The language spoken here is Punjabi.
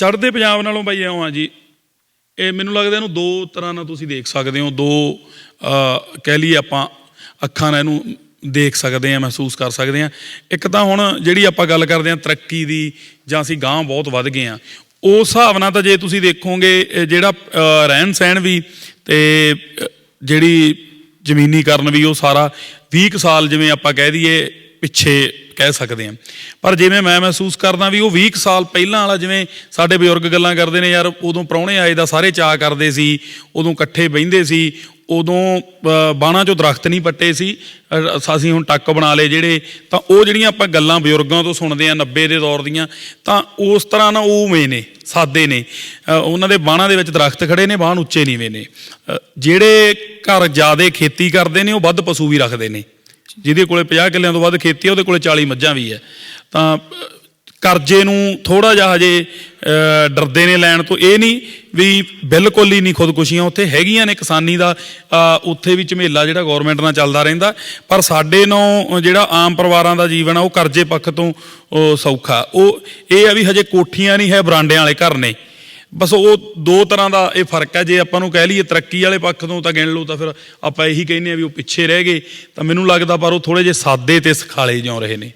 ਚੜ੍ਹਦੇ ਪੰਜਾਬ ਨਾਲੋਂ ਬਾਈ ਇਉਂ ਆ ਜੀ, ਇਹ ਮੈਨੂੰ ਲੱਗਦਾ ਇਹਨੂੰ ਦੋ ਤਰ੍ਹਾਂ ਨਾਲ ਤੁਸੀਂ ਦੇਖ ਸਕਦੇ ਹੋ, ਦੋ ਕਹਿ ਲਈਏ ਆਪਾਂ ਅੱਖਾਂ ਨਾਲ ਇਹਨੂੰ ਦੇਖ ਸਕਦੇ ਆ ਮਹਿਸੂਸ ਕਰ ਸਕਦੇ ਆ ਇੱਕ ਤਾਂ ਹੁਣ ਜਿਹੜੀ ਆਪਾਂ ਗੱਲ ਕਰਦੇ ਆ ਤਰੱਕੀ ਦੀ, ਜਾਂ ਅਸੀਂ ਗਾਂਹ ਬਹੁਤ ਵੱਧ ਗਏ ਆ ਉਸ ਹਿਸਾਬ ਨਾਲ ਤਾਂ ਜੇ ਤੁਸੀਂ ਦੇਖੋਗੇ ਜਿਹੜਾ ਰਹਿਣ ਸਹਿਣ ਵੀ ਤੇ ਜਿਹੜੀ ਜ਼ਮੀਨੀਕਰਨ ਵੀ ਉਹ ਸਾਰਾ 20 ਕੁ ਸਾਲ ਜਿਵੇਂ ਆਪਾਂ ਕਹਿ ਦਈਏ ਪਿੱਛੇ ਕਹਿ ਸਕਦੇ ਹਾਂ। ਪਰ ਜਿਵੇਂ ਮੈਂ ਮਹਿਸੂਸ ਕਰਦਾ ਵੀ ਉਹ 20 ਕੁ ਸਾਲ ਪਹਿਲਾਂ ਵਾਲਾ ਜਿਵੇਂ ਸਾਡੇ ਬਜ਼ੁਰਗ ਗੱਲਾਂ ਕਰਦੇ ਨੇ, ਯਾਰ ਉਦੋਂ ਪ੍ਰਾਹੁਣੇ ਆਏ ਦਾ ਸਾਰੇ ਚਾਅ ਕਰਦੇ ਸੀ, ਉਦੋਂ ਇਕੱਠੇ ਬਹਿੰਦੇ ਸੀ, ਉਦੋਂ ਬਾਣਾ ਚੋਂ ਦਰਖਤ ਨਹੀਂ ਪੱਟੇ ਸੀ ਅਸੀਂ ਹੁਣ ਟੱਕ ਬਣਾ ਲਏ ਜਿਹੜੇ, ਤਾਂ ਉਹ ਜਿਹੜੀਆਂ ਆਪਾਂ ਗੱਲਾਂ ਬਜ਼ੁਰਗਾਂ ਤੋਂ ਸੁਣਦੇ ਆ 90 ਦੇ ਦੌਰ ਦੀਆਂ, ਤਾਂ ਉਸ ਤਰ੍ਹਾਂ ਨਾ ਉਹ ਉਵੇਂ ਨੇ, ਸਾਦੇ ਨੇ। ਉਹਨਾਂ ਦੇ ਬਾਣਾ ਦੇ ਵਿੱਚ ਦਰਖਤ ਖੜੇ ਨੇ, ਬਾਣ ਉੱਚੇ ਨੀਵੇਂ ਨੇ। ਜਿਹੜੇ ਘਰ ਜਿਆਦੇ ਖੇਤੀ ਕਰਦੇ ਨੇ, ਉਹ ਵੱਧ ਪਸ਼ੂ ਵੀ ਰੱਖਦੇ ਨੇ। ਜਿਹਦੇ ਕੋਲੇ 50 ਕਿੱਲਿਆਂ ਤੋਂ ਵੱਧ ਖੇਤੀ ਹੈ ਉਹਦੇ ਕੋਲੇ 40 ਮੱਝਾਂ ਵੀ ਹੈ ਤਾਂ ਕਰਜ਼ੇ ਨੂੰ ਥੋੜਾ ਜਿਹਾ ਹਜੇ ਡਰਦੇ ਨੇ ਲੈਣ ਤੋਂ। ਇਹ ਨਹੀਂ ਵੀ ਬਿਲਕੁਲ ਹੀ ਨਹੀਂ ਖੁਦਕੁਸ਼ੀਆਂ ਉੱਥੇ ਹੈਗੀਆਂ ਨੇ। ਕਿਸਾਨੀ ਦਾ ਉੱਥੇ ਵੀ ਝਮੇਲਾ ਜਿਹੜਾ ਗਵਰਨਮੈਂਟ ਨਾਲ ਚੱਲਦਾ ਰਹਿੰਦਾ। ਪਰ ਸਾਡੇ ਨੂੰ ਜਿਹੜਾ ਆਮ ਪਰਿਵਾਰਾਂ ਦਾ ਜੀਵਨ ਆ, ਉਹ ਕਰਜ਼ੇ ਪੱਖ ਤੋਂ ਸੌਖਾ। ਉਹ, ਇਹ ਆ ਵੀ ਹਜੇ ਕੋਠੀਆਂ ਨਹੀਂ ਹੈ, ਬਰਾਂਡਿਆਂ ਵਾਲੇ ਘਰ ਨੇ। ਬਸ ਉਹ ਦੋ ਤਰ੍ਹਾਂ ਦਾ ਇਹ ਫ਼ਰਕ ਹੈ। ਜੇ ਆਪਾਂ ਨੂੰ ਕਹਿ ਲਈਏ ਤਰੱਕੀ ਵਾਲੇ ਪੱਖ ਤੋਂ ਤਾਂ ਗਿਣ ਲਓ ਤਾਂ ਫਿਰ ਆਪਾਂ ਇਹੀ ਕਹਿੰਦੇ ਆ ਵੀ ਉਹ ਪਿੱਛੇ ਰਹਿ ਗਏ। ਤਾਂ ਮੈਨੂੰ ਲੱਗਦਾ ਪਰ ਉਹ ਥੋੜੇ ਜਿਹੇ ਸਾਦੇ ਤੇ ਸਖਾਲੇ ਜਿਉਂ ਰਹੇ ਨੇ।